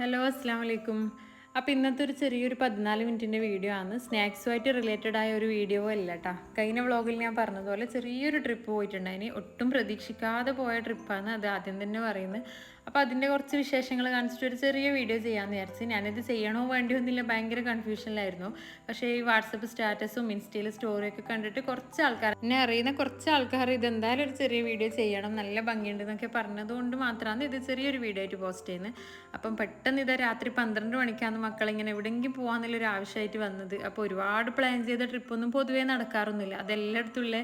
Hello അസ്സാം വലൈക്കും അപ്പോൾ ഇന്നത്തെ ഒരു ചെറിയൊരു പതിനാല് മിനിറ്റിന്റെ വീഡിയോ ആണ്. സ്നാക്സുമായിട്ട് റിലേറ്റഡ് ആയ ഒരു വീഡിയോ അല്ല കേട്ടോ കഴിഞ്ഞ വ്ളോഗിൽ ഞാൻ പറഞ്ഞതുപോലെ ചെറിയൊരു ട്രിപ്പ് പോയിട്ടുണ്ടായിന് ഒട്ടും പ്രതീക്ഷിക്കാതെ പോയ ട്രിപ്പാണ് അത് ആദ്യം തന്നെ പറയുന്നത്. അപ്പോൾ അതിന്റെ കുറച്ച് വിശേഷങ്ങൾ കാണിച്ചിട്ട് ഒരു ചെറിയ വീഡിയോ ചെയ്യാമെന്ന് വിചാരിച്ചു. ഞാനിത് ചെയ്യണോ വേണ്ടിയോ എന്നില്ല ഭയങ്കര കൺഫ്യൂഷനിലായിരുന്നു പക്ഷേ ഈ വാട്സപ്പ് സ്റ്റാറ്റസും ഇൻസ്റ്റയിൽ സ്റ്റോറിയൊക്കെ കണ്ടിട്ട് കുറച്ച് ആൾക്കാർ എന്നെ അറിയുന്ന കുറച്ച് ആൾക്കാർ ഇതെന്തായാലും ഒരു ചെറിയ വീഡിയോ ചെയ്യണം നല്ല ഭംഗിയുണ്ട് എന്നൊക്കെ പറഞ്ഞതുകൊണ്ട് മാത്രമാണ് ഇത് ചെറിയൊരു വീഡിയോ ആയിട്ട് പോസ്റ്റ് ചെയ്യുന്നത് അപ്പം പെട്ടെന്ന് ഇത് രാത്രി പന്ത്രണ്ട് മണിക്കാണ് മക്കളിങ്ങനെ എവിടെയെങ്കിലും പോകാമെന്നുള്ളൊരു ആവശ്യമായിട്ട് വന്നത്. അപ്പോൾ ഒരുപാട് പ്ലാൻ ചെയ്ത ട്രിപ്പൊന്നും പൊതുവേ നടക്കാറൊന്നുമില്ല. അതെല്ലായിടത്തുള്ള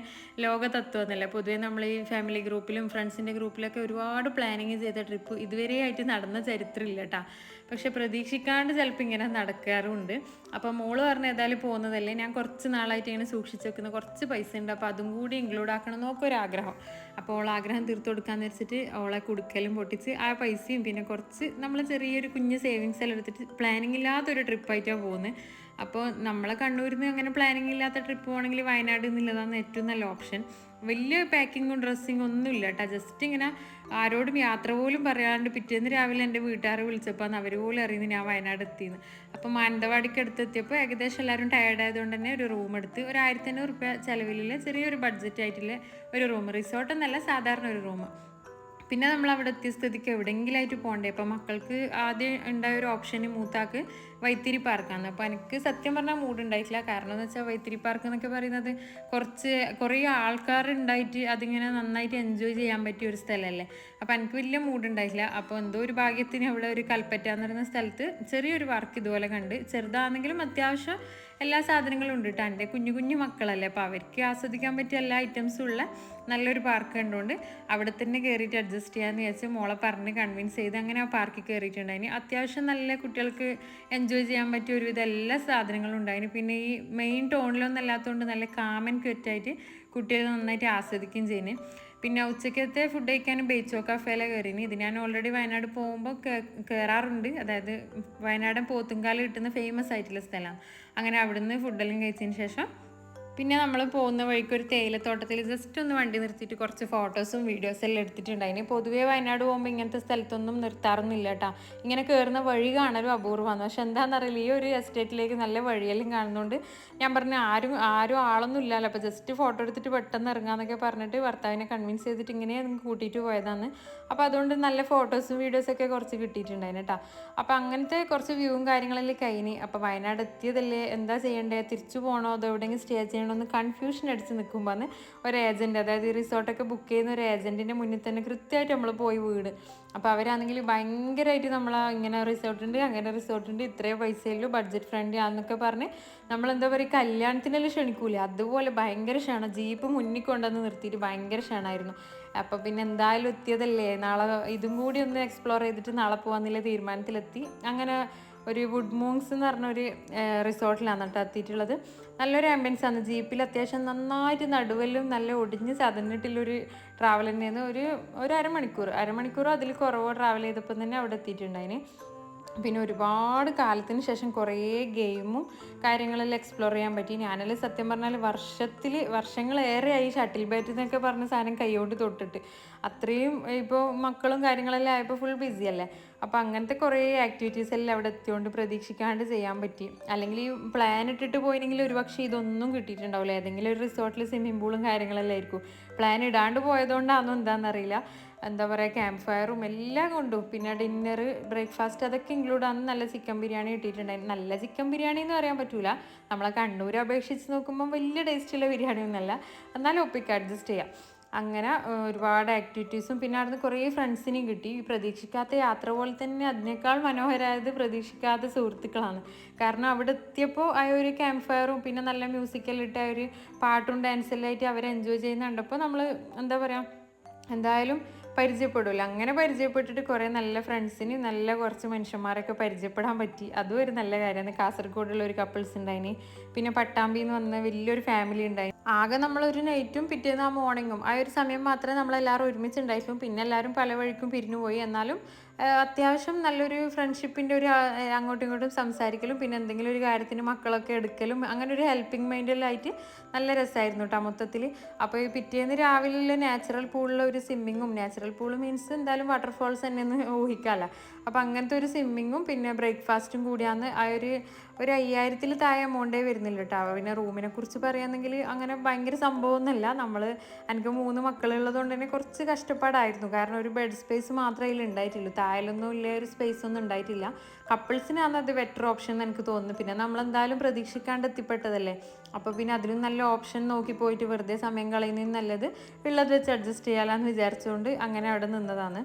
ലോക തത്വമൊന്നുമല്ല പൊതുവേ നമ്മൾ ഈ ഫാമിലി ഗ്രൂപ്പിലും ഫ്രണ്ട്സിന്റെ ഗ്രൂപ്പിലൊക്കെ ഒരുപാട് പ്ലാനിങ് ചെയ്ത ട്രിപ്പ് ഇതുവരെയായിട്ട് നടന്ന ചരിത്രമില്ല കേട്ടോ പക്ഷെ പ്രതീക്ഷിക്കാണ്ട് ചിലപ്പോൾ ഇങ്ങനെ നടക്കാറുമുണ്ട് അപ്പോൾ മോൾ പറഞ്ഞ ഏതായാലും പോകുന്നതല്ലേ? ഞാൻ കുറച്ച് നാളായിട്ട് ഇങ്ങനെ സൂക്ഷിച്ച് വെക്കുന്ന. കുറച്ച് പൈസ ഉണ്ട്. അപ്പോൾ അതും കൂടി ഇൻക്ലൂഡ് ആക്കണം ആഗ്രഹം. അപ്പോൾ ഓൾ ആഗ്രഹം തീർത്തു കൊടുക്കാന്ന് വെച്ചിട്ട് ഓളെ കൊടുക്കലും പൊട്ടിച്ച് ആ പൈസയും പിന്നെ കുറച്ച് നമ്മൾ ചെറിയൊരു കുഞ്ഞ് സേവിങ്സ് എല്ലാം എടുത്തിട്ട് പ്ലാനിങ് ഇല്ലാത്തൊരു ട്രിപ്പായിട്ടാണ് പോകുന്നത് അപ്പോൾ നമ്മളെ കണ്ണൂരിൽ നിന്ന് അങ്ങനെ പ്ലാനിങ് ഇല്ലാത്ത ട്രിപ്പ് പോകണമെങ്കിൽ വയനാട് എന്നുള്ളതാണ് ഏറ്റവും നല്ല ഓപ്ഷൻ വലിയ പാക്കിങ്ങും ഡ്രസ്സിങ്ങും ഒന്നും ഇല്ല കേട്ടോ ജസ്റ്റ് ഇങ്ങനെ ആരോടും യാത്ര പോലും പറയാണ്ട് പിറ്റേന്ന് രാവിലെ എന്റെ വീട്ടുകാർ വിളിച്ചപ്പോൾ അവർ പോലും അറിയുന്നു ഞാൻ വയനാട് എത്തിയെന്ന് അപ്പോൾ മാനന്തവാടിക്ക് അടുത്തെത്തിയപ്പോൾ ഏകദേശം എല്ലാവരും ടയേർഡ് ആയതുകൊണ്ട് തന്നെ ഒരു റൂം എടുത്ത് ഒരു ആയിരത്തി അഞ്ഞൂറ് റുപ്യ ചിലവിലുള്ള ചെറിയൊരു ബഡ്ജറ്റ് ആയിട്ടുള്ള ഒരു റൂം റിസോർട്ട് എന്നല്ല സാധാരണ ഒരു റൂം പിന്നെ നമ്മൾ അവിടെ എത്തിയ സ്ഥിതിക്ക് എവിടെയെങ്കിലായിട്ട് പോകണ്ടേ അപ്പോൾ മക്കൾക്ക് ആദ്യം ഉണ്ടായ ഒരു ഓപ്ഷന് മൂത്താക്ക് വൈത്തിരി പാർക്കാണ് അപ്പോൾ എനിക്ക് സത്യം പറഞ്ഞാൽ മൂഡ് ഉണ്ടായിട്ടില്ല കാരണം എന്ന് വെച്ചാൽ വൈത്തിരി പാർക്ക് എന്നൊക്കെ പറയുന്നത് കുറച്ച് കുറേ ആൾക്കാർ ഉണ്ടായിട്ട് അതിങ്ങനെ നന്നായിട്ട് എൻജോയ് ചെയ്യാൻ പറ്റിയ ഒരു സ്ഥലമല്ലേ അപ്പോൾ എനിക്ക് വലിയ മൂഡ് ഉണ്ടായിട്ടില്ല അപ്പോൾ എന്തോ ഒരു ഭാഗ്യത്തിന് അവിടെ ഒരു കൽപ്പറ്റ എന്ന് പറയുന്ന സ്ഥലത്ത് ചെറിയൊരു പാർക്ക് ഇതുപോലെ കണ്ട് ചെറുതാണെങ്കിലും അത്യാവശ്യം എല്ലാ സാധനങ്ങളും ഉണ്ട് കേട്ടോ എന്റെ കുഞ്ഞു കുഞ്ഞു മക്കളല്ലേ. അപ്പോൾ അവർക്ക് ആസ്വദിക്കാൻ പറ്റിയ എല്ലാ ഐറ്റംസും ഉള്ള നല്ലൊരു പാർക്ക് കണ്ടുകൊണ്ട് അവിടെ തന്നെ കയറിയിട്ട് അഡ്ജസ്റ്റ് ചെയ്യാമെന്ന് വിചാരിച്ച് മോളെ പറഞ്ഞ് കൺവിൻസ് ചെയ്ത് അങ്ങനെ ആ പാർക്കിൽ കയറിയിട്ടുണ്ടായിന് അത്യാവശ്യം നല്ല കുട്ടികൾക്ക് എൻജോയ് ചെയ്യാൻ പറ്റിയ ഒരുവിധം എല്ലാ സാധനങ്ങളും ഉണ്ടായിരുന്നു പിന്നെ ഈ മെയിൻ ടോണിലൊന്നും അല്ലാത്തതുകൊണ്ട് നല്ല കാമൻ ക്വറ്റായിട്ട് കുട്ടികൾ നന്നായിട്ട് ആസ്വദിക്കുകയും ചെയ്യുന്നത് പിന്നെ ഉച്ചക്കത്തെ ഫുഡ് കഴിക്കാനും ബേച്ചോ കഫേല കയറിന് ഇത് ഞാൻ ഓൾറെഡി വയനാട് പോകുമ്പോൾ കയറാറുണ്ട് അതായത് വയനാടൻ പോത്തുംകാൽ കിട്ടുന്ന ഫേമസ് ആയിട്ടുള്ള സ്ഥലമാണ് അങ്ങനെ അവിടുന്ന് ഫുഡെല്ലാം കഴിച്ചതിന് ശേഷം പിന്നെ നമ്മൾ പോകുന്ന വഴിക്ക് ഒരു തേയിലത്തോട്ടത്തിൽ ജസ്റ്റ് ഒന്ന് വണ്ടി നിർത്തിയിട്ട് കുറച്ച് ഫോട്ടോസും വീഡിയോസും എല്ലാം എടുത്തിട്ടുണ്ടായിന് പൊതുവേ വയനാട് പോകുമ്പോൾ ഇങ്ങനത്തെ സ്ഥലത്തൊന്നും നിർത്താറൊന്നുമില്ല കേട്ടോ ഇങ്ങനെ കയറുന്ന വഴി കാണലും അപൂർവമാണ് പക്ഷെ എന്താണെന്നറിയില്ല ഈ ഒരു എസ്റ്റേറ്റിലേക്ക് നല്ല വഴിയെല്ലാം കാണുന്നുണ്ട് ഞാൻ പറഞ്ഞു ആരും ആരും ആളൊന്നും ഇല്ലല്ലോ അപ്പോൾ ജസ്റ്റ് ഫോട്ടോ എടുത്തിട്ട് പെട്ടെന്ന് ഇറങ്ങാന്നൊക്കെ പറഞ്ഞിട്ട് ഭർത്താവിനെ കൺവിൻസ് ചെയ്തിട്ട് ഇങ്ങനെ കൂട്ടിയിട്ട് പോയതാണ്. അപ്പോൾ അതുകൊണ്ട് നല്ല ഫോട്ടോസും വീഡിയോസൊക്കെ കുറച്ച് കിട്ടിയിട്ടുണ്ടായിന് കേട്ടോ അപ്പോൾ അങ്ങനത്തെ കുറച്ച് വ്യൂവും കാര്യങ്ങളെല്ലാം കഴിഞ്ഞ്. അപ്പോൾ വയനാട് എത്തിയതല്ലേ? എന്താ ചെയ്യേണ്ടത് തിരിച്ചു പോകണോ അതോ എവിടെയെങ്കിലും സ്റ്റേ ചെയ്യണമെന്ന് കൺഫ്യൂഷൻ അടിച്ച് നിൽക്കുമ്പോൾ ഒരു ഏജന്റ് അതായത് ഈ റിസോർട്ടൊക്കെ ബുക്ക് ചെയ്യുന്ന ഒരു ഏജന്റിന്റെ മുന്നിൽ തന്നെ കൃത്യമായിട്ട് നമ്മൾ പോയി വീട് അപ്പോൾ അവരാണെങ്കിൽ ഭയങ്കരമായിട്ട് നമ്മൾ ഇങ്ങനെ റിസോർട്ടുണ്ട് അങ്ങനെ റിസോർട്ടുണ്ട് ഇത്രയും പൈസയുള്ളൂ ബഡ്ജറ്റ് ഫ്രണ്ട്ലി ആണെന്നൊക്കെ പറഞ്ഞ് നമ്മൾ എന്താ പറയുക കല്യാണത്തിനെല്ലാം ക്ഷണിക്കൂലേ? അതുപോലെ ഭയങ്കര ക്ഷണം ജീപ്പ് മുന്നിൽ കൊണ്ടുവന്ന് നിർത്തിയിട്ട് ഭയങ്കര ക്ഷണമായിരുന്നു അപ്പോൾ പിന്നെ എന്തായാലും എത്തിയതല്ലേ? നാളെ ഇതും കൂടി ഒന്ന് എക്സ്പ്ലോർ ചെയ്തിട്ട് നാളെ പോകാമെന്നുള്ള തീരുമാനത്തിലെത്തി. അങ്ങനെ ഒരു വുഡ് മൂങ്സ് എന്ന് പറഞ്ഞ ഒരു റിസോർട്ടിലാണ് കേട്ടോ എത്തിയിട്ടുള്ളത്. നല്ലൊരു ആംബിയൻസ് ആണ്. ജീപ്പിൽ അത്യാവശ്യം നന്നായിട്ട് നടുവലും നല്ല ഒടിഞ്ഞ് ചതഞ്ഞിട്ടുള്ളൊരു ട്രാവൽ തന്നെയാണ് ഒരു ഒരു അരമണിക്കൂർ. അരമണിക്കൂറോ അതിൽ കുറവോ ട്രാവൽ ചെയ്തപ്പോൾ തന്നെ അവിടെ എത്തിയിട്ടുണ്ടായിന് പിന്നെ ഒരുപാട് കാലത്തിന് ശേഷം കുറേ ഗെയിമും കാര്യങ്ങളെല്ലാം എക്സ്പ്ലോർ ചെയ്യാൻ പറ്റി. ഞാനെല്ലാം സത്യം പറഞ്ഞാൽ വർഷത്തിൽ വർഷങ്ങളേറെയായി ഷട്ടിൽ ബാറ്റ് എന്നൊക്കെ പറഞ്ഞ സാധനം കൈകൊണ്ട് തൊട്ടിട്ട്. അത്രയും ഇപ്പോൾ മക്കളും കാര്യങ്ങളെല്ലാം ആയപ്പോൾ ഫുൾ ബിസി അല്ലേ? അപ്പോൾ അങ്ങനത്തെ കുറേ ആക്ടിവിറ്റീസ് എല്ലാം അവിടെ എത്തിയോണ്ട് പ്രതീക്ഷിക്കാണ്ട് ചെയ്യാൻ പറ്റി. അല്ലെങ്കിൽ ഈ പ്ലാൻ ഇട്ടിട്ട് പോയിരുന്നെങ്കിൽ ഒരുപക്ഷെ ഇതൊന്നും കിട്ടിയിട്ടുണ്ടാവില്ല. ഏതെങ്കിലും ഒരു റിസോർട്ടിൽ സ്വിമ്മിംഗ് പൂളും കാര്യങ്ങളെല്ലാം ആയിരിക്കും. പ്ലാൻ ഇടാണ്ട് പോയതുകൊണ്ടാണോ എന്താണെന്നറിയില്ല എന്താ പറയുക ക്യാമ്പ് ഫയറും എല്ലാം കൊണ്ടും. പിന്നെ ഡിന്നർ ബ്രേക്ക്ഫാസ്റ്റ് അതൊക്കെ ഇൻക്ലൂഡ് ആണ്. നല്ല ചിക്കൻ ബിരിയാണി കിട്ടിയിട്ടുണ്ടായിരുന്നു നല്ല ചിക്കൻ ബിരിയാണി എന്ന് പറയാൻ പറ്റൂല. നമ്മളെ കണ്ണൂർ അപേക്ഷിച്ച് നോക്കുമ്പോൾ വലിയ ടേസ്റ്റുള്ള ബിരിയാണി ഒന്നല്ല എന്നാലും ഒപ്പിക്ക് അഡ്ജസ്റ്റ് ചെയ്യാം. അങ്ങനെ ഒരുപാട് ആക്ടിവിറ്റീസും പിന്നെ അവിടുന്ന് കുറേ ഫ്രണ്ട്സിനെയും കിട്ടി. ഈ പ്രതീക്ഷിക്കാത്ത യാത്ര പോലെ തന്നെ അതിനേക്കാൾ മനോഹരമായത് പ്രതീക്ഷിക്കാത്ത സുഹൃത്തുക്കളാണ്. കാരണം അവിടെ എത്തിയപ്പോൾ ആ ഒരു ക്യാമ്പ് ഫയറും പിന്നെ നല്ല മ്യൂസിക്കെല്ലാം ഇട്ട് ആ ഒരു പാട്ടും ഡാൻസെല്ലാം ആയിട്ട് അവരെ എൻജോയ് ചെയ്യുന്ന കണ്ടപ്പോൾ നമ്മൾ എന്താ പറയുക എന്തായാലും പരിചയപ്പെടില്ല അങ്ങനെ പരിചയപ്പെട്ടിട്ട് കുറേ നല്ല ഫ്രണ്ട്സിന് നല്ല കുറച്ച് മനുഷ്യന്മാരൊക്കെ പരിചയപ്പെടാൻ പറ്റി. അതും ഒരു നല്ല കാര്യമാണ്. കാസർഗോഡുള്ള ഒരു കപ്പിൾസ് ഉണ്ടായിന് പിന്നെ പട്ടാമ്പി എന്ന് വന്ന വലിയൊരു ഫാമിലി ഉണ്ടായി ആകെ നമ്മളൊരു നൈറ്റും പിറ്റേന്ന് ആ മോർണിംഗും ആ ഒരു സമയം മാത്രമേ നമ്മളെല്ലാവരും ഒരുമിച്ച് ഉണ്ടായിട്ടും പിന്നെ എല്ലാവരും പല വഴിക്കും പിരിഞ്ഞു പോയി എന്നാലും അത്യാവശ്യം നല്ലൊരു ഫ്രണ്ട്ഷിപ്പിന്റെ ഒരു അങ്ങോട്ടും ഇങ്ങോട്ടും സംസാരിക്കലും പിന്നെ എന്തെങ്കിലും ഒരു കാര്യത്തിന് മക്കളൊക്കെ എടുക്കലും അങ്ങനെ ഒരു ഹെൽപ്പിംഗ് മൈൻഡിലായിട്ട് നല്ല രസമായിരുന്നു കേട്ടോ മൊത്തത്തിൽ അപ്പോൾ ഈ പിറ്റേന്ന് രാവിലെ നാച്ചുറൽ പൂളിലെ ഒരു സ്വിമ്മിങ്ങും നാച്ചുറൽ പൂൾ മീൻസ് എന്തായാലും വാട്ടർഫോൾസ് തന്നെ ഒന്ന് അപ്പോൾ അങ്ങനത്തെ ഒരു സ്വിമ്മിങ്ങും പിന്നെ ബ്രേക്ക്ഫാസ്റ്റും കൂടിയാണ് ആ ഒരു ഒരു അയ്യായിരത്തിൽ താഴെ എമൗണ്ടേ വരുന്നില്ല കേട്ടോ പിന്നെ റൂമിനെ കുറിച്ച് പറയുകയാണെങ്കിൽ അങ്ങനെ ഭയങ്കര സംഭവമൊന്നുമല്ല. നമ്മൾ എനിക്ക് മൂന്ന് മക്കളുള്ളതുകൊണ്ട് തന്നെ കുറച്ച് കഷ്ടപ്പാടായിരുന്നു. കാരണം ഒരു ബെഡ് സ്പേസ് മാത്രമേ അതിൽ ഉണ്ടായിട്ടുള്ളൂ താഴെയൊന്നും ഇല്ല ഒരു സ്പേസ് ഒന്നും ഉണ്ടായിട്ടില്ല. കപ്പിൾസിനാണ് അത് ബെറ്റർ ഓപ്ഷൻ എന്ന് എനിക്ക് തോന്നുന്നു. പിന്നെ നമ്മൾ എന്തായാലും പ്രതീക്ഷിക്കാണ്ട് എത്തിപ്പെട്ടതല്ലേ? അപ്പോൾ പിന്നെ അതിലും നല്ല ഓപ്ഷൻ നോക്കി പോയിട്ട് വെറുതെ സമയം കളയുന്നതിന് നല്ലത്. ഉള്ളത് വെച്ച് അഡ്ജസ്റ്റ് ചെയ്യാമെന്ന് വിചാരിച്ചുകൊണ്ട് അങ്ങനെ അവിടെ നിന്നതാണ്.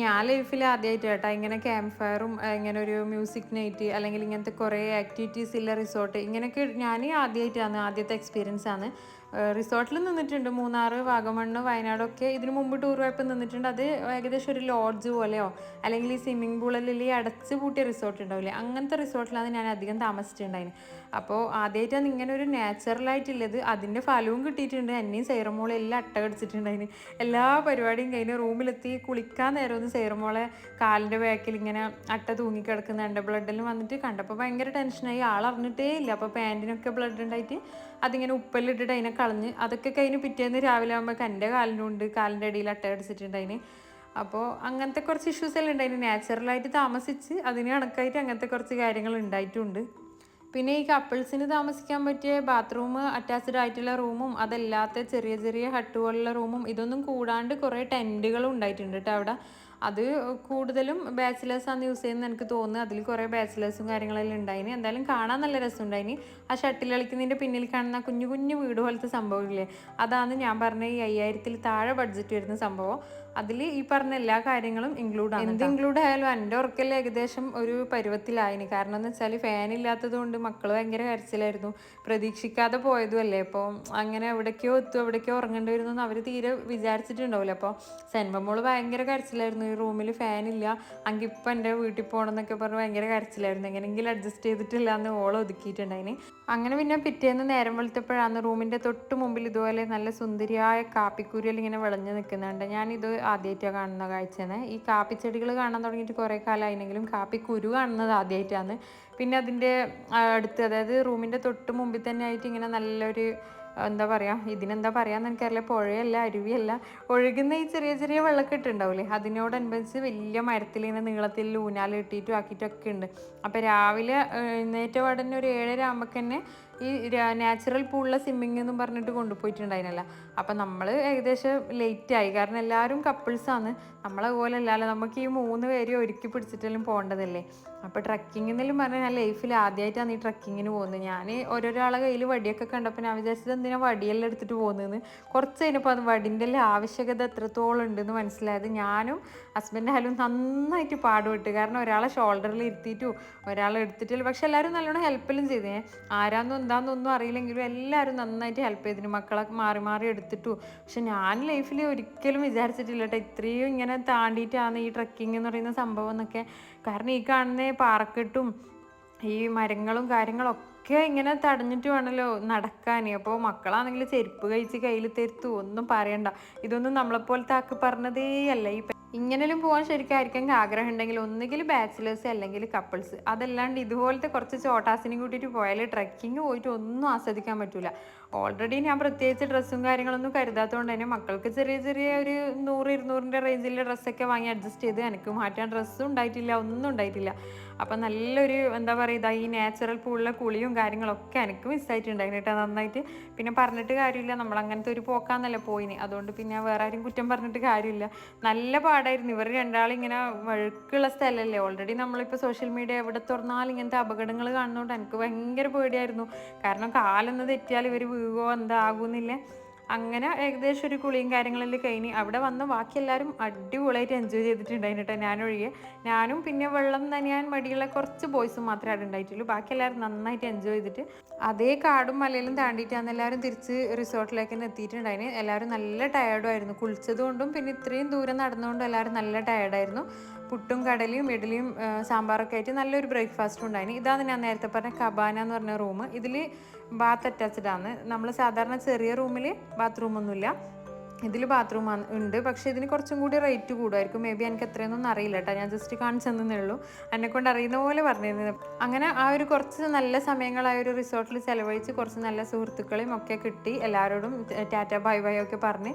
ഞാൻ ലൈഫിൽ ആദ്യമായിട്ട് കേട്ടോ ഇങ്ങനെ ക്യാമ്പ് ഫയറും ഇങ്ങനെ ഒരു മ്യൂസിക് നൈറ്റ് അല്ലെങ്കിൽ ഇങ്ങനത്തെ കുറേ ആക്ടിവിറ്റീസ് ഇല്ല റിസോർട്ട് ഇങ്ങനെയൊക്കെ ഞാൻ ആദ്യമായിട്ടാണ് ആദ്യത്തെ എക്സ്പീരിയൻസ് ആണ്. റിസോർട്ടിൽ നിന്നിട്ടുണ്ട്. മൂന്നാർ വാഗമണ്ണ് വയനാടൊക്കെ ഇതിന് മുമ്പ് ടൂർ പോയപ്പോൾ നിന്നിട്ടുണ്ട്. അത് ഏകദേശം ഒരു ലോഡ്ജ് പോലെയോ അല്ലെങ്കിൽ ഈ സ്വിമ്മിംഗ് പൂളിൽ ഈ അടച്ച് പൂട്ടിയ റിസോർട്ട് ഉണ്ടാവില്ലേ? അങ്ങനത്തെ റിസോർട്ടിലാണ് ഞാൻ അധികം താമസിച്ചിട്ടുണ്ടായിരുന്നു അപ്പോൾ ആദ്യമായിട്ടാണ് ഇങ്ങനെ ഒരു നാച്ചുറലായിട്ടുള്ളത് അതിന്റെ ഫലവും കിട്ടിയിട്ടുണ്ട്. എന്നെയും സൈറമോളെ എല്ലാം അട്ട കടിച്ചിട്ടുണ്ടായിന് എല്ലാ പരിപാടിയും കഴിഞ്ഞ് റൂമിലെത്തി കുളിക്കാൻ നേരം ഒന്ന് സൈറമോളെ കാലിന്റെ ബാക്കിൽ ഇങ്ങനെ അട്ട തൂങ്ങിക്കിടക്കുന്നുണ്ട്. ബ്ലഡെല്ലാം വന്നിട്ട് കണ്ടപ്പോൾ ഭയങ്കര ടെൻഷനായി ആളറിഞ്ഞിട്ടേ ഇല്ല. അപ്പോൾ പാന്റിനൊക്കെ ബ്ലഡ് ഉണ്ടായിട്ട് അതിങ്ങനെ ഉപ്പലിട്ടിട്ട് അതിനെ കളഞ്ഞ് അതൊക്കെ കഴിഞ്ഞ് പിറ്റേന്ന് രാവിലെ ആകുമ്പോൾ എന്റെ കാലിന്റെ ഉണ്ട് കാലിന്റെ അടിയിൽ അട്ട അടിച്ചിട്ടുണ്ട് അതിന്. അപ്പോൾ അങ്ങനത്തെ കുറച്ച് ഇഷ്യൂസ് എല്ലാം ഉണ്ടായിന് നാച്ചുറലായിട്ട് താമസിച്ച് അതിന് കണക്കായിട്ട് അങ്ങനത്തെ കുറച്ച് കാര്യങ്ങൾ ഉണ്ടായിട്ടുണ്ട്. പിന്നെ ഈ കപ്പിൾസിന് താമസിക്കാൻ പറ്റിയ ബാത്റൂം അറ്റാച്ച്ഡ് ആയിട്ടുള്ള റൂമും അതല്ലാത്ത ചെറിയ ചെറിയ ഹട്ടുകളുള്ള റൂമും ഇതൊന്നും കൂടാണ്ട് കുറേ ടെന്റുകളും ഉണ്ടായിട്ടുണ്ട് കേട്ടോ അവിടെ. അത് കൂടുതലും ആണ് യൂസ് ചെയ്യുന്നത് എനിക്ക് തോന്നുന്നു. അതിൽ കുറേ ബാച്ചിലേഴ്സും കാര്യങ്ങളെല്ലാം ഉണ്ടായിന്. എന്തായാലും കാണാൻ നല്ല രസമുണ്ടായിന് ആ ഷട്ടിൽ കളിക്കുന്നതിന്റെ പിന്നിൽ കാണുന്ന കുഞ്ഞു കുഞ്ഞു വീട് പോലത്തെ സംഭവമില്ലേ അതാണ് ഞാൻ പറഞ്ഞ ഈ അയ്യായിരത്തിൽ താഴെ ബഡ്ജറ്റ് വരുന്ന സംഭവം. അതിൽ ഈ പറഞ്ഞ എല്ലാ കാര്യങ്ങളും ഇൻക്ലൂഡ് ആണ് എന്ത് ഇൻക്ലൂഡ് ആയാലും എന്റെ ഉറക്കൽ ഏകദേശം ഒരു പരുവത്തിലായിന്. കാരണം എന്ന് വെച്ചാൽ ഫാൻ ഇല്ലാത്തത് കൊണ്ട് മക്കൾ ഭയങ്കര കരച്ചിലായിരുന്നു. പ്രതീക്ഷിക്കാതെ പോയതുമല്ലേ അപ്പോൾ അങ്ങനെ എവിടേക്കോ എത്തും എവിടേക്കോ ഉറങ്ങേണ്ടി വരുന്നു അവർ തീരെ വിചാരിച്ചിട്ടുണ്ടാവില്ല. അപ്പോൾ സെൻബമോൾ ഭയങ്കര കരച്ചിലായിരുന്നു. റൂമിൽ ഫാനില്ല. അങ്കിൽ ഇപ്പം എന്റെ വീട്ടിൽ പോകണം എന്നൊക്കെ പറഞ്ഞ് ഭയങ്കര കരച്ചിലായിരുന്നു. എങ്ങനെയെങ്കിലും അഡ്ജസ്റ്റ് ചെയ്തിട്ടില്ല എന്ന് ഓളം ഒതുക്കിയിട്ടുണ്ടായിന് അങ്ങനെ പിന്നെ പിറ്റേന്ന് നേരം വെളുത്തപ്പോഴാണ് റൂമിന്റെ തൊട്ട് മുമ്പിൽ ഇതുപോലെ നല്ല സുന്ദരിയായ കാപ്പിക്കുരിയൽ ഇങ്ങനെ വിളഞ്ഞു നിൽക്കുന്നുണ്ട്. ഞാനിത് ആദ്യമായിട്ടാണ് കാണുന്ന കാഴ്ചയാണ്. ഈ കാപ്പിച്ചെടികൾ കാണാൻ തുടങ്ങിയിട്ട് കുറേ കാലമായിരുന്നെങ്കിലും കാപ്പിക്കുരു കാണുന്നത് ആദ്യമായിട്ടാണ് പിന്നെ അതിന്റെ അടുത്ത് അതായത് റൂമിന്റെ തൊട്ട് മുമ്പിൽ തന്നെ ആയിട്ട് ഇങ്ങനെ നല്ലൊരു എന്താ പറയുക ഇതിനെന്താ പറയാന്ന് എനിക്കറിയില്ല. പുഴയല്ല അരുവിയല്ല. ഒഴുകുന്ന ഈ ചെറിയ ചെറിയ വെള്ളമൊക്കെ ഇട്ടുണ്ടാവില്ലേ അതിനോടനുബന്ധിച്ച് വലിയ മരത്തിൽ ഇങ്ങനെ നീളത്തിൽ ഊനാലിട്ടിട്ടും ആക്കിയിട്ടും ആക്കിയിട്ടൊക്കെ ഉണ്ട്. അപ്പോൾ രാവിലെ എഴുന്നേറ്റ പാടന്നെ ഒരു ഏഴര ആകുമ്പോൾ തന്നെ ഈ നാച്ചുറൽ പൂളിലെ സ്വിമ്മിങ് എന്നും പറഞ്ഞിട്ട് കൊണ്ടുപോയിട്ടുണ്ടായിരുന്നല്ല. അപ്പം നമ്മൾ ഏകദേശം ലേറ്റ് ആയി. കാരണം എല്ലാവരും കപ്പിൾസാണ് നമ്മളെ പോലെ അല്ലാതെ നമുക്ക് ഈ മൂന്ന് പേരെയും ഒരുക്കി പിടിച്ചിട്ടെല്ലാം പോകേണ്ടതല്ലേ അപ്പോൾ ട്രക്കിംഗ് എന്നെല്ലാം പറഞ്ഞാൽ ഞാൻ ലൈഫിൽ ആദ്യമായിട്ടാണ് ഈ ട്രക്കിങ്ങിന് പോകുന്നത്. ഞാൻ ഓരോരാളെ കയ്യിൽ വടിയൊക്കെ കണ്ടപ്പോൾ ഞാൻ വിചാരിച്ചത് എന്തിനാ വടിയെല്ലാം എടുത്തിട്ട് പോകുന്നതെന്ന് കുറച്ച് കഴിഞ്ഞപ്പോൾ അത് വടിന്റെ ആവശ്യകത എത്രത്തോളം ഉണ്ടെന്ന് മനസ്സിലായത് ഞാനും ഹസ്ബൻഡായാലും നന്നായിട്ട് പാടുപെട്ട്. കാരണം ഒരാളെ ഷോൾഡറിൽ ഇരുത്തിയിട്ടു ഒരാളെ എടുത്തിട്ടില്ല. പക്ഷെ എല്ലാവരും നല്ലോണം ഹെൽപ്പെല്ലാം ചെയ്തേ. ആരാന്നും എന്താണെന്നൊന്നും അറിയില്ലെങ്കിലും എല്ലാവരും നന്നായിട്ട് ഹെൽപ്പ് ചെയ്തിന് മക്കളെ മാറി മാറി എടുത്തിട്ടു. പക്ഷെ ഞാൻ ലൈഫിൽ ഒരിക്കലും വിചാരിച്ചിട്ടില്ല കേട്ടോ ഇത്രയും ഇങ്ങനെ താണ്ടിയിട്ടാണ് ഈ ട്രക്കിംഗ് എന്ന് പറയുന്ന സംഭവം എന്നൊക്കെ. കാരണം ഈ കാണുന്ന പാറക്കെട്ടും ഈ മരങ്ങളും കാര്യങ്ങളൊക്കെ ഇങ്ങനെ തടഞ്ഞിട്ട് വേണമല്ലോ നടക്കാൻ. അപ്പോൾ മക്കളാണെങ്കിൽ ചെരുപ്പ് കഴിച്ച് കയ്യിൽ തരുത്തു. ഒന്നും പറയണ്ട. ഇതൊന്നും നമ്മളെപ്പോലത്തെ ആക്ക് പറഞ്ഞതേ അല്ല ഈ ഇങ്ങനെയും പോകാൻ ശരിക്കും ആഗ്രഹം ഉണ്ടെങ്കിൽ ഒന്നുകിൽ ബാച്ചിലേഴ്സ് അല്ലെങ്കിൽ കപ്പിൾസ് അതല്ലാണ്ട് ഇതുപോലത്തെ കുറച്ച് ചോട്ടാസിനും കൂട്ടിയിട്ട് പോയാൽ ട്രക്കിങ് പോയിട്ട് ഒന്നും ആസ്വദിക്കാൻ പറ്റില്ല ഓൾറെഡി ഞാൻ പ്രത്യേകിച്ച് ഡ്രസ്സും കാര്യങ്ങളൊന്നും കരുതാത്തതുകൊണ്ട് തന്നെ മക്കൾക്ക് ചെറിയ ചെറിയ ഒരു നൂറ് ഇരുന്നൂറിന്റെ റേഞ്ചിലെ ഡ്രസ്സൊക്കെ വാങ്ങി അഡ്ജസ്റ്റ് ചെയ്ത് എനിക്ക് മാറ്റാൻ ഡ്രസ്സും ഉണ്ടായിട്ടില്ല ഒന്നും ഉണ്ടായിട്ടില്ല. അപ്പം നല്ലൊരു എന്താ പറയുക ഈ നാച്ചുറൽ പൂളിലെ കുളിയും കാര്യങ്ങളൊക്കെ എനിക്ക് മിസ്സായിട്ടുണ്ടായിരുന്നു കേട്ടോ നന്നായിട്ട്. പിന്നെ പറഞ്ഞിട്ട് കാര്യമില്ല നമ്മൾ അങ്ങനത്തെ ഒരു പോക്കാന്നല്ല പോയിന്. അതുകൊണ്ട് പിന്നെ വേറെ ആരും കുറ്റം പറഞ്ഞിട്ട് കാര്യമില്ല. നല്ല പാടായിരുന്നു. ഇവർ രണ്ടാളും ഇങ്ങനെ വഴുക്കുള്ള സ്ഥലമല്ലേ ഓൾറെഡി നമ്മളിപ്പോൾ സോഷ്യൽ മീഡിയ എവിടെ തുറന്നാലും ഇങ്ങനത്തെ അപകടങ്ങൾ കാണുന്നതുകൊണ്ട് എനിക്ക് ഭയങ്കര പേടിയായിരുന്നു. കാരണം കാലൊന്ന് തെറ്റിയാൽ ഇവർ വീഴുകയോ എന്താകുന്നില്ലേ അങ്ങനെ ഏകദേശം ഒരു കുളിയും കാര്യങ്ങളെല്ലാം കഴിഞ്ഞ് അവിടെ വന്ന് ബാക്കി എല്ലാവരും അടിപൊളിയായിട്ട് എൻജോയ് ചെയ്തിട്ടുണ്ടായിരുന്നു കേട്ടോ ഞാനൊഴികെ. ഞാനും പിന്നെ വെള്ളം നനയാൻ മടിയുള്ള കുറച്ച് ബോയ്സും മാത്രമേ അവിടെ ഉണ്ടായിട്ടുള്ളൂ. ബാക്കി എല്ലാവരും നന്നായിട്ട് എൻജോയ് ചെയ്തിട്ട് അതേ കാടും മലയിലും താണ്ടിയിട്ടാണ് എല്ലാവരും തിരിച്ച് റിസോർട്ടിലേക്ക് തന്നെ എത്തിയിട്ടുണ്ടായിന് എല്ലാവരും നല്ല ടയേർഡും ആയിരുന്നു. കുളിച്ചതുകൊണ്ടും പിന്നെ ഇത്രയും ദൂരം നടന്നുകൊണ്ടും എല്ലാവരും നല്ല ടയേർഡായിരുന്നു പുട്ടും കടലയും ഇഡലിയും സാമ്പാറൊക്കെ ആയിട്ട് നല്ലൊരു ബ്രേക്ക്ഫാസ്റ്റും ഉണ്ടായിന് ഇതാണ് ഞാൻ നേരത്തെ പറഞ്ഞ കബാന എന്ന് പറഞ്ഞ റൂം ഇതിൽ ബാത്ത് അറ്റാച്ച്ഡ് ആണ്. നമ്മൾ സാധാരണ ചെറിയ റൂമിൽ ബാത്റൂമൊന്നുമില്ല ഇതിൽ ബാത്റൂം ഉണ്ട്. പക്ഷേ ഇതിന് കുറച്ചും കൂടി റേറ്റ് കൂടുമായിരിക്കും. മേ ബി എനിക്ക് എത്രയൊന്നും അറിയില്ല കേട്ടോ. ഞാൻ ജസ്റ്റ് കാണിച്ചു തന്നേ ഉള്ളൂ. എന്നെ കൊണ്ട് അറിയുന്ന പോലെ പറഞ്ഞിരുന്നത്. അങ്ങനെ ആ ഒരു കുറച്ച് നല്ല സമയങ്ങൾ ആ ഒരു റിസോർട്ടിൽ ചിലവഴിച്ച് കുറച്ച് നല്ല സുഹൃത്തുക്കളെയും ഒക്കെ കിട്ടി. എല്ലാവരോടും ടാറ്റ ബൈ ബൈ ഒക്കെ പറഞ്ഞ്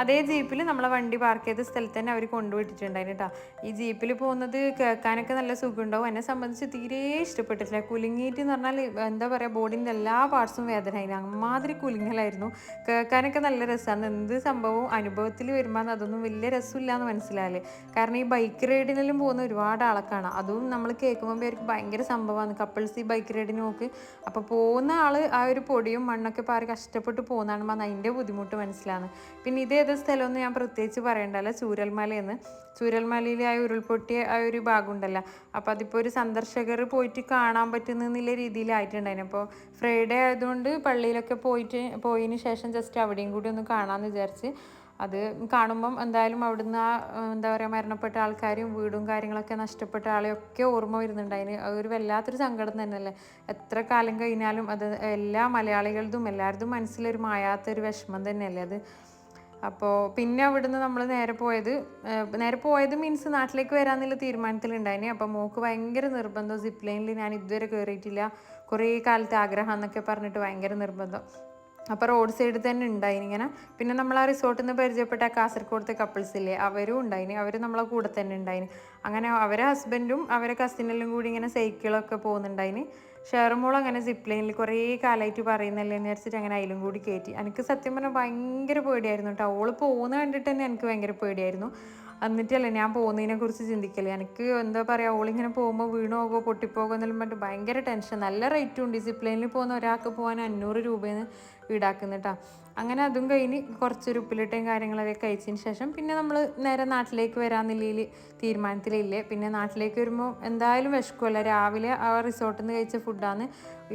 അതേ ജീപ്പിൽ നമ്മളെ വണ്ടി പാർക്ക് ചെയ്ത സ്ഥലത്ത് തന്നെ അവർ കൊണ്ടുപോയിട്ടുണ്ടായിരുന്നു കേട്ടോ ഈ ജീപ്പിൽ പോകുന്നത് കേൾക്കാനൊക്കെ നല്ല സുഖമുണ്ടാവും എന്നെ സംബന്ധിച്ച് തീരെ ഇഷ്ടപ്പെട്ടിട്ടില്ല. കുലുങ്ങിയിട്ട് എന്ന് പറഞ്ഞാൽ എന്താ പറയുക ബോഡിന്റെ എല്ലാ പാർട്സും വേദന വേദനയായിരുന്നു അമ്മാതിരി കുലുങ്ങലായിരുന്നു. കേൾക്കാനൊക്കെ നല്ല രസമാണ് എന്ത് സംഭവവും അനുഭവത്തിൽ വരുമ്പോൾ അതൊന്നും വലിയ രസമില്ല എന്ന് മനസ്സിലായല്ലേ കാരണം ഈ ബൈക്ക് റൈഡിനെല്ലാം പോകുന്ന ഒരുപാട് ആൾക്കാണ് അതും നമ്മൾ കേൾക്കുമ്പോൾ അവർക്ക് ഭയങ്കര സംഭവമാണ് കപ്പിൾസ് ഈ ബൈക്ക് റൈഡിന് നോക്ക്. അപ്പോൾ പോകുന്ന ആൾ ആ ഒരു പൊടിയും മണ്ണൊക്കെ പാറി കഷ്ടപ്പെട്ട് പോകുന്നതാണ് അതിന്റെ ബുദ്ധിമുട്ട് മനസ്സിലാണ്. പിന്നെ ഇത് ഏത് സ്ഥലമൊന്നും ഞാൻ പ്രത്യേകിച്ച് പറയണ്ടല്ല. ചൂരൽമലയെന്ന്. ചൂരൽമലയിലെ ആ ഉരുൾപൊട്ടിയ ആ ഒരു ഭാഗം ഉണ്ടല്ലോ അപ്പോൾ അതിപ്പോൾ ഒരു സന്ദർശകർ പോയിട്ട് കാണാൻ പറ്റുന്ന പറ്റുന്നില്ല രീതിയിലായിട്ടുണ്ടായിരുന്നു. അപ്പോൾ ഫ്രൈഡേ ആയതുകൊണ്ട് പള്ളിയിലൊക്കെ പോയിട്ട് പോയതിന് ശേഷം ജസ്റ്റ് അവിടെയും കൂടി ഒന്ന് കാണാമെന്ന് വിചാരിച്ച് അത് കാണുമ്പം എന്തായാലും അവിടുന്ന് ആ എന്താ പറയുക മരണപ്പെട്ട ആൾക്കാരും വീടും കാര്യങ്ങളൊക്കെ നഷ്ടപ്പെട്ട ആളെയൊക്കെ ഓർമ്മ വരുന്നുണ്ട്. അതിന് ഒരു വല്ലാത്തൊരു സങ്കടം തന്നെയല്ലേ? എത്ര കാലം കഴിഞ്ഞാലും അത് എല്ലാ മലയാളികളുടെയും എല്ലാവരുടെയും മനസ്സിലൊരു മായാത്തൊരു വിഷമം തന്നെയല്ലേ അത്? അപ്പോൾ പിന്നെ അവിടുന്ന് നമ്മൾ നേരെ പോയത് നേരെ പോയത് മീൻസ് നാട്ടിലേക്ക് വരാമെന്നുള്ള തീരുമാനത്തിലുണ്ടായിന്. അപ്പോൾ മോക്ക് ഭയങ്കര നിർബന്ധം സിപ്പ് ലൈനിൽ ഞാൻ ഇതുവരെ കയറിയിട്ടില്ല കുറേ കാലത്തെ ആഗ്രഹം എന്നൊക്കെ പറഞ്ഞിട്ട് ഭയങ്കര നിർബന്ധം. അപ്പോൾ റോഡ് സൈഡിൽ തന്നെ ഉണ്ടായിന് ഇങ്ങനെ. പിന്നെ നമ്മൾ ആ റിസോർട്ടിൽ നിന്ന് പരിചയപ്പെട്ട കാസർഗോഡത്തെ കപ്പിൾസ് ഇല്ലേ അവരും ഉണ്ടായിന്. അവർ നമ്മളെ കൂടെ തന്നെ ഉണ്ടായിന്. അങ്ങനെ അവരെ ഹസ്ബൻഡും അവരെ കസിനെല്ലാം കൂടി ഇങ്ങനെ സൈക്കിളൊക്കെ പോകുന്നുണ്ടായിന്. ഷെയർമോൾ അങ്ങനെ സിപ്പ് ലൈനിൽ കുറേ കാലമായിട്ട് പറയുന്നല്ലേ എന്ന് വിചാരിച്ചിട്ട് അങ്ങനെ അതിലും കൂടി കയറ്റി എനിക്ക് സത്യം പറഞ്ഞാൽ ഭയങ്കര പേടിയായിരുന്നു കേട്ടോ അവൾ പോകുന്ന കണ്ടിട്ട് തന്നെ എനിക്ക് ഭയങ്കര പേടിയായിരുന്നു. എന്നിട്ടല്ലേ ഞാൻ പോകുന്നതിനെ കുറിച്ച് ചിന്തിക്കല്ലേ എനിക്ക് എന്താ പറയുക ഓളിങ്ങനെ പോകുമ്പോൾ വീണോകോ പോകുമോ പൊട്ടിപ്പോകുമോ എന്നെല്ലാം പറഞ്ഞിട്ട് ഭയങ്കര ടെൻഷൻ. നല്ല റേറ്റും ഉണ്ട്. ഡിസിപ്ലിനിൽ പോകുന്ന ഒരാൾക്ക് പോകാൻ അഞ്ഞൂറ് രൂപയെന്ന് ഈടാക്കുന്നിട്ടാ അങ്ങനെ അതും കഴിഞ്ഞ് കുറച്ചൊരു ഉപ്പിലിട്ടയും കാര്യങ്ങളൊക്കെ കഴിച്ചതിന് ശേഷം പിന്നെ നമ്മൾ നേരെ നാട്ടിലേക്ക് വരാമെന്നില്ലയിൽ തീരുമാനത്തിലില്ലേ? പിന്നെ നാട്ടിലേക്ക് വരുമ്പോൾ എന്തായാലും വിശക്കുമല്ല രാവിലെ ആ റിസോർട്ടിൽ നിന്ന് കഴിച്ച ഫുഡാണ്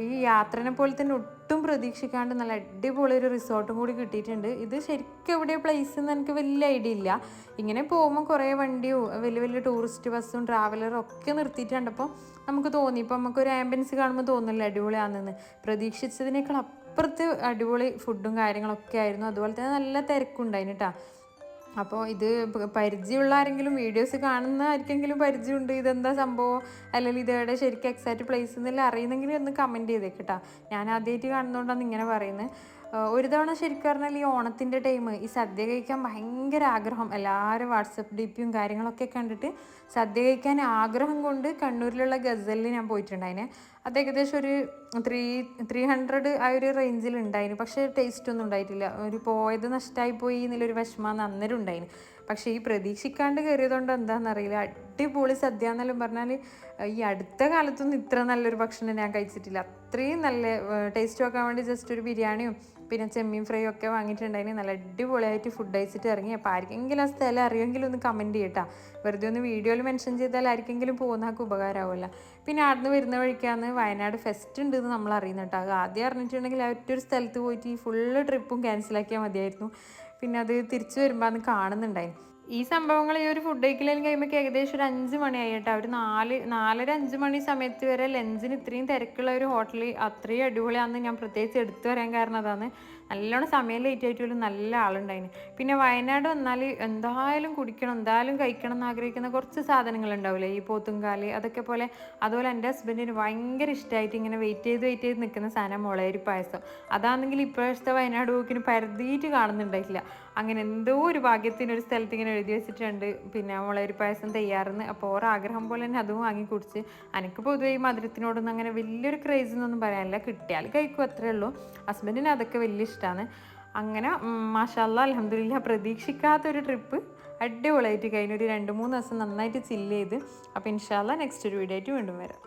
ഈ യാത്രനെ പോലെ തന്നെ ഒട്ടും പ്രതീക്ഷിക്കാണ്ട് നല്ല അടിപൊളി ഒരു റിസോർട്ടും കൂടി കിട്ടിയിട്ടുണ്ട്. ഇത് ശരിക്കും എവിടെ പ്ലേസ് എന്ന് എനിക്ക് വലിയ ഐഡിയ ഇല്ല. ഇങ്ങനെ പോകുമ്പോൾ കുറേ വണ്ടിയും വലിയ വലിയ ടൂറിസ്റ്റ് ബസ്സും ട്രാവലറും ഒക്കെ നിർത്തിയിട്ട് കണ്ടപ്പോൾ നമുക്ക് തോന്നി ഇപ്പം നമുക്കൊരു ആംബുലൻസ് കാണുമ്പോൾ തോന്നില്ല അടിപൊളിയാണെന്ന്. പ്രതീക്ഷിച്ചതിനേക്കാൾ അപ്പുറത്ത് അടിപൊളി ഫുഡും കാര്യങ്ങളൊക്കെ ആയിരുന്നു. അതുപോലെ തന്നെ നല്ല തിരക്കുണ്ടായിന് കേട്ടോ അപ്പോൾ ഇത് പരിചയമുള്ള ആരെങ്കിലും വീഡിയോസ് കാണുന്ന ആർക്കെങ്കിലും പരിചയമുണ്ട്. ഇതെന്താ സംഭവം? അല്ലെങ്കിൽ ഇതെവിടെ ശരിക്കും എക്സാക്റ്റ് പ്ലേസ് എന്നല്ല അറിയുന്നെങ്കിലും ഒന്ന് കമന്റ് ചെയ്തേക്കട്ടാ ഞാൻ ആദ്യമായിട്ട് കാണുന്നതുകൊണ്ടാണ് ഇങ്ങനെ പറയുന്നത് ഒരു തവണ ശരിക്കും പറഞ്ഞാൽ ഈ ഓണത്തിന്റെ ടൈം ഈ സദ്യ കഴിക്കാൻ ഭയങ്കര ആഗ്രഹം. എല്ലാവരും വാട്സപ്പ് ഡി പിയും കാര്യങ്ങളൊക്കെ കണ്ടിട്ട് സദ്യ കഴിക്കാൻ ആഗ്രഹം കൊണ്ട് കണ്ണൂരിലുള്ള ഗസലിൽ ഞാൻ പോയിട്ടുണ്ടായിന്. അത് ഏകദേശം ഒരു ത്രീ ത്രീ ഹൺഡ്രഡ് ആ ഒരു റേഞ്ചിൽ ഉണ്ടായിന്. പക്ഷേ ടേസ്റ്റ് ഒന്നും ഉണ്ടായിട്ടില്ല. ഒരു പോയത് നഷ്ടമായി പോയി എന്നുള്ളൊരു വിഷമം അന്നേരം ഉണ്ടായിന്. പക്ഷേ ഈ പ്രതീക്ഷിക്കാണ്ട് കയറിയതുകൊണ്ട് എന്താണെന്നറിയില്ല അടിപൊളി സദ്യ എന്നെല്ലാം പറഞ്ഞാൽ ഈ അടുത്ത കാലത്തൊന്നും ഇത്ര നല്ലൊരു ഭക്ഷണം ഞാൻ കഴിച്ചിട്ടില്ല. അത്രയും നല്ല ടേസ്റ്റ് വെക്കാൻ വേണ്ടി ജസ്റ്റ് ഒരു ബിരിയാണിയും പിന്നെ ചെമ്മീൻ ഫ്രൈ ഒക്കെ വാങ്ങിയിട്ടുണ്ടായിരുന്നു നല്ല അടിപൊളിയായിട്ട് ഫുഡ് കഴിച്ചിട്ട് ഇറങ്ങി. അപ്പോൾ ആർക്കെങ്കിലും ആ സ്ഥലം അറിയുമെങ്കിലും ഒന്ന് കമന്റ് ചെയ്യട്ടാ. വെറുതെ ഒന്ന് വീഡിയോയിൽ മെൻഷൻ ചെയ്താൽ ആർക്കെങ്കിലും പോകുന്നതൊക്കെ ഉപകാരമാവില്ല പിന്നെ അവിടുന്ന് വരുന്ന വഴിക്കാന്ന് വയനാട് ഫെസ്റ്റ് ഉണ്ട് എന്ന് നമ്മൾ അറിയുന്ന കേട്ടോ. ആദ്യം അറിഞ്ഞിട്ടുണ്ടെങ്കിൽ ആ ഒറ്റൊരു സ്ഥലത്ത് പോയിട്ട് ഈ ഫുള്ള് ട്രിപ്പും ക്യാൻസലാക്കിയാൽ മതിയായിരുന്നു. പിന്നെ അത് തിരിച്ചു വരുമ്പോൾ അന്ന് കാണുന്നുണ്ടായിരുന്നു ഈ സംഭവങ്ങൾ ഈ ഒരു ഫുഡ് കഴിക്കലും കഴിയുമ്പോൾ ഏകദേശം ഒരു അഞ്ച് മണിയായി കേട്ടോ. ഒരു നാല് നാലര അഞ്ച് മണി സമയത്ത് വരെ ലഞ്ചിന് ഇത്രയും തിരക്കുള്ള ഒരു ഹോട്ടലിൽ അത്രയും അടിപൊളിയാണെന്ന് ഞാൻ പ്രത്യേകിച്ച് എടുത്തു വരാൻ കാരണം അതാണ്. നല്ലോണം സമയം ലേറ്റ് ആയിട്ടുള്ള നല്ല ആളുണ്ടായിന്. പിന്നെ വയനാട് വന്നാൽ എന്തായാലും കുടിക്കണം എന്തായാലും കഴിക്കണം എന്ന് ആഗ്രഹിക്കുന്ന കുറച്ച് സാധനങ്ങൾ ഉണ്ടാവില്ലേ ഈ പോത്തുങ്കാൽ അതൊക്കെ പോലെ. അതുപോലെ എന്റെ ഹസ്ബൻഡിന് ഭയങ്കര ഇഷ്ടമായിട്ട് ഇങ്ങനെ വെയിറ്റ് ചെയ്ത് വെയിറ്റ് ചെയ്ത് നിൽക്കുന്ന സാധനം മുളയരി പായസം. അതാണെങ്കിൽ ഇപ്പോഴത്തെ വയനാട് പോക്കിന് പരതിയിട്ട് കാണുന്നുണ്ടായിട്ടില്ല. അങ്ങനെ എന്തോ ഒരു ഭാഗ്യത്തിന് ഒരു സ്ഥലത്ത് ഇങ്ങനെ എഴുതി വെച്ചിട്ടുണ്ട്. പിന്നെ മുളയരി പായസം തയ്യാറെന്ന്. അപ്പോൾ ഓരോ ആഗ്രഹം പോലെ തന്നെ അതും വാങ്ങി കുടിച്ച്. എനിക്ക് പൊതുവെ ഈ മധുരത്തിനോടൊന്നും അങ്ങനെ വലിയൊരു ക്രേസ് എന്നൊന്നും പറയാനില്ല. കിട്ടിയാൽ കഴിക്കും അത്രേ ഉള്ളൂ. ഹസ്ബൻഡിന് അതൊക്കെ വലിയ ഇഷ്ടമാണ്. അങ്ങനെ മാഷാല്ല അലഹമില്ല പ്രതീക്ഷിക്കാത്തൊരു ട്രിപ്പ് അടിപൊളിയായിട്ട് കഴിഞ്ഞൊരു രണ്ട് മൂന്ന് ദിവസം നന്നായിട്ട് ചില്ല് ചെയ്ത് അപ്പോൾ ഇൻഷാല്ല നെക്സ്റ്റ് ഒരു വീഡിയോ ആയിട്ട് വീണ്ടും വരാം.